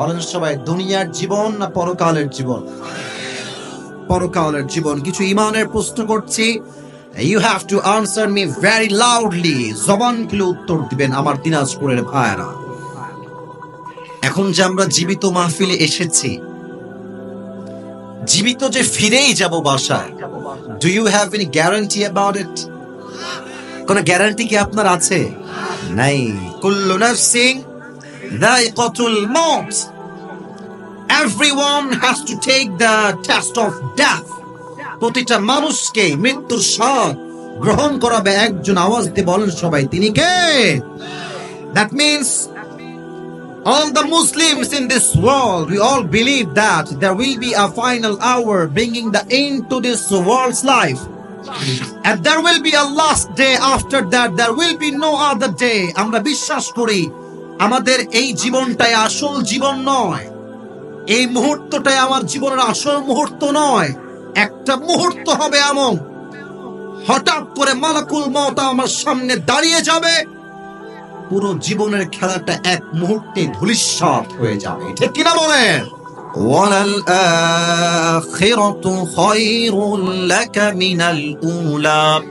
বলেন সবাই, দুনিয়ার জীবন না পরকালের জীবন? পরকালের জীবন। কিছু ইমানের প্রশ্ন করছি। You have to answer me very loudly জবান খুলে উত্তর দিবেন আমার দিনাজপুরের ভাইয়েরা। এখন যে আমরা জীবিত মাহফিলে এসেছি, জীবিত যে ফিরেই যাব বাসায় do you have any guarantee about it কোন গ্যারান্টি কি আপনার আছে? নাই। কুল্লু নাফসিন everyone has to take the test of death প্রতিটা মানুষকে মৃত্যুর স্বাদ গ্রহণ করাবে একজন আওয়াজ দিয়ে বলেন সবাই তিনি কে that means All the Muslims in this world, we all believe that there will be a final hour bringing the end to this world's life. And there will be a last day after that. There will be no other day. আমরা বিশ্বাস করি আমাদের এই জীবনটাই আসল জীবন নয় এই মুহূর্তটাই আমার জীবনের আসল মুহূর্ত নয় একটা মুহূর্ত হবে এমন হঠাৎ করে মালাকুল মত আমার সামনে দাঁড়িয়ে যাবে পুরো জীবনের খেলাটা এক মুহূর্তে ধূলিসাৎ হয়ে যাবে ঠিক কিনা বলেন وَلَلْآخِرَةُ خَيْرٌ لَكَ مِنَ الْأُولَى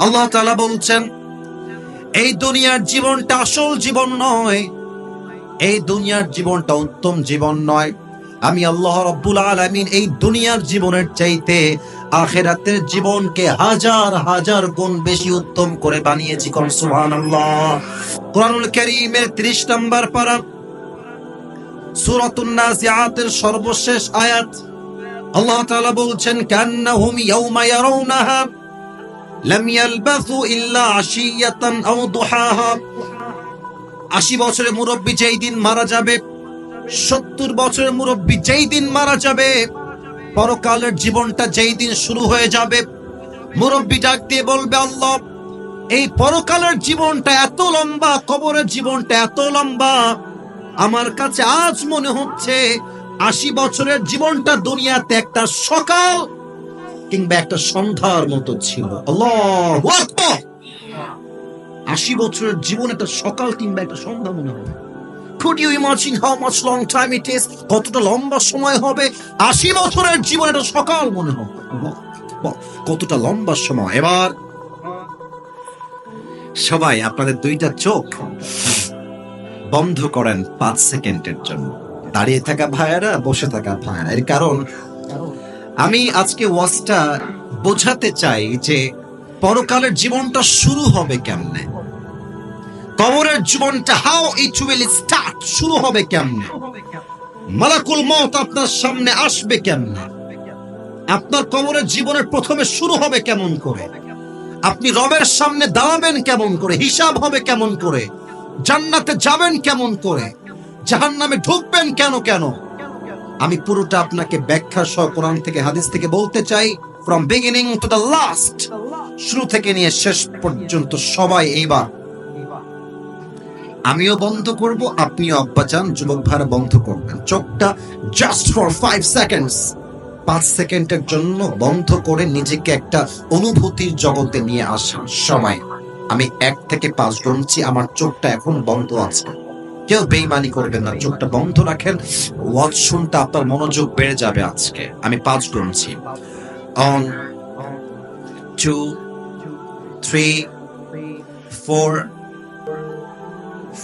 আল্লাহ তাআলা বলছেন এই দুনিয়ার জীবনটা আসল জীবন নয়। এই দুনিয়ার জীবনটা উত্তম জীবন নয়। আমি আল্লাহ রব্বুল আলামিন এই দুনিয়ার জীবনের চাইতে আখেরাতের জীবনকে হাজার হাজার গুণ বেশি উত্তম করে বানিয়েছি কোন সুবহানাল্লাহ। কোরআনুল কারীমের 30 নম্বর পারা সর্বশেষ আয়াত। আল্লাহ তাআলা বলছেন, কান্নাহুম ইয়াউমা ইয়ারাউনাহা। লাম ইয়ালবাথু ইল্লা আশিয়াতান আও দুহাহা আশি বছরের মুরব্বী যেই দিন মারা যাবে, সত্তর বছরের মুরব্বী যেই দিন মারা যাবে, পরকালের জীবনটা যেই দিন শুরু হয়ে যাবে, মুরব্বী ডাক দিয়ে বলবে, আল্লাহ, এই পরকালের জীবনটা এত লম্বা, কবরের জীবনটা এত লম্বা, আমার কাছে আজ মনে হচ্ছে আশি বছরের জীবনটা দুনিয়াতে একটা সকাল কিংবা একটা সন্ধ্যার মতো ছিল। আশি বছরের জীবন একটা সকাল কিংবা একটা সন্ধ্যা মনে হবে। Could you imagine how much long time it is? কতটা লম্বা সময় হবে? আশি বছরের জীবন একটা সকাল মনে হবে। কতটা লম্বা সময়। এবার সবাই, আপনাদের দুইটা চোখ বন্ধ করেন পাঁচ সেকেন্ডের জন্য। দাঁড়িয়ে থাকা ভাইয়েরা, বসে থাকা ভাইয়েরা। এর কারণ আমি আজকে ওয়াজটা বোঝাতে চাই যে পরকালের জীবনটা শুরু হবে কেমনে? কবরের জীবনটা হাউ ইট উইল স্টার্ট শুরু হবে কেমনে? মালাকুল মত আপনার সামনে আসবে কেমনে? আপনার কবরের জীবনের প্রথমে শুরু হবে কেমন করে? আপনি রবের সামনে দাঁড়াবেন কেমন করে? হিসাব হবে কেমন করে? জান্নাতে যাবেন কেমন করে? জাহান্নামে ঢুকবেন কেন কেন? আমি পুরোটা আপনাকে ব্যাখ্যা সহ কোরআন থেকে, হাদিস থেকে বলতে চাই from beginning to the last শুরু থেকে নিয়ে শেষ পর্যন্ত সবাই এইবার। আমিও বন্ধ করব, আপনিও আব্বা চান, যুবক ভাইরা বন্ধ করবেন। চোখটা জাস্ট ফর ফাইভ সেকেন্ডস পাঁচ সেকেন্ডের জন্য বন্ধ করে নিজেকে একটা অনুভূতির জগতে নিয়ে আসা সময় আমি এক থেকে পাঁচ গুনছি আমার চোখটা এখন বন্ধ আছে। কেউ বেইমানি করবেন না, চোখটা বন্ধ রাখেন, ওয়াজ শুনতে আপনার মনোযোগ বেড়ে যাবে আজকে। আমি পাঁচ গুনছি one two three four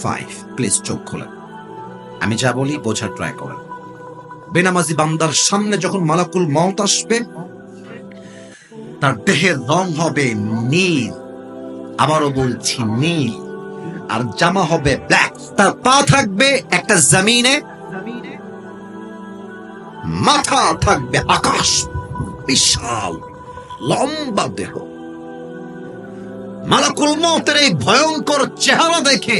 five please চোখ খোলেন। আমি যা বলি, বোঝার ট্রাই করেন। বেনামাজি বান্দার সামনে যখন মালাকুল মত আসবে, তার দেহের রং হবে নীল। আবারও বলছি নীল। আর জামা হবে ব্ল্যাক তার পা থাকবে একটা জমিনে। মাথা থাকবে আকাশ। বিশাল, লম্বা দেহ। মালাকুল মতের এই ভয়ঙ্কর চেহারা দেখে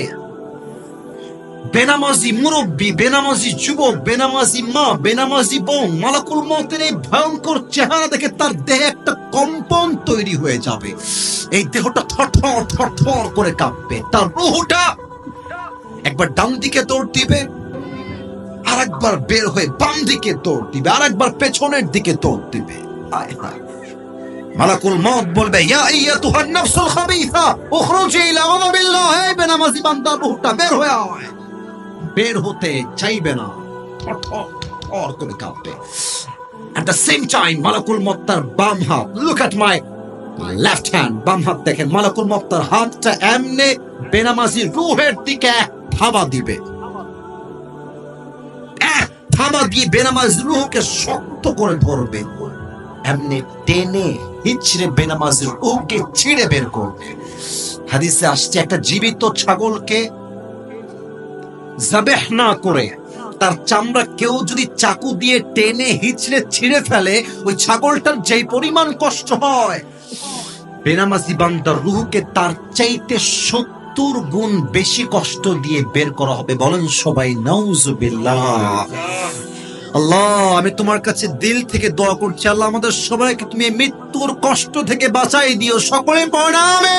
বেনামাজি মুরব্বী, বেনামাজি যুবক, বেনামাজি মা, বেনামাজি বোন মালাকুল মতের এই ভয়ঙ্কর চেহারা দেখে তার দেহে একটা কম্পন তৈরি হয়ে যাবে। এই দেহটা থরথর থরথর করে কাঁপবে। তার রুহটা একবার ডান দিকে দৌড় দিবে আর একবার বের হয়ে বাম দিকে দৌড় দিবে আর একবার পেছনের দিকে দৌড় দিবে। মালাকুল মত বলবে, ইয়া আইয়াতুহান নাফসুল খাবিসা, উখরুজি ইলা গাদাবিল্লাহ, হে বেনামাজি বান্দা, রূহটা বের হয়ে আয়। বের হতে চাইবে না। করে কাঁপবে। বেনামাজি বেনামাজ শক্ত করে ধরবে। এমনি টেনে হিচড়ে বেনামাজের রুহকে ছিঁড়ে বের করবে। হাদিসে আসছে, একটা জীবিত ছাগলকে জাবেহ না করে। তার চামড়া কেউ যদি চাকু দিয়ে টেনে হিচড়ে ছিঁড়ে ফেলে, ওই ছাগলটার যেই পরিমাণ কষ্ট হয়, বেনামাজি বান্দার রুহকে তার চাইতে সত্তর গুণ বেশি কষ্ট দিয়ে বের করা হবে। বলেন সবাই, নাউজুবিল্লাহ। আল্লাহ, আমি তোমার কাছে দিল থেকে দোয়া করছি। আল্লাহ, আমাদের সবাইকে তুমি মৃত্যুর কষ্ট থেকে বাঁচাই দিও। সকলে পড়াবে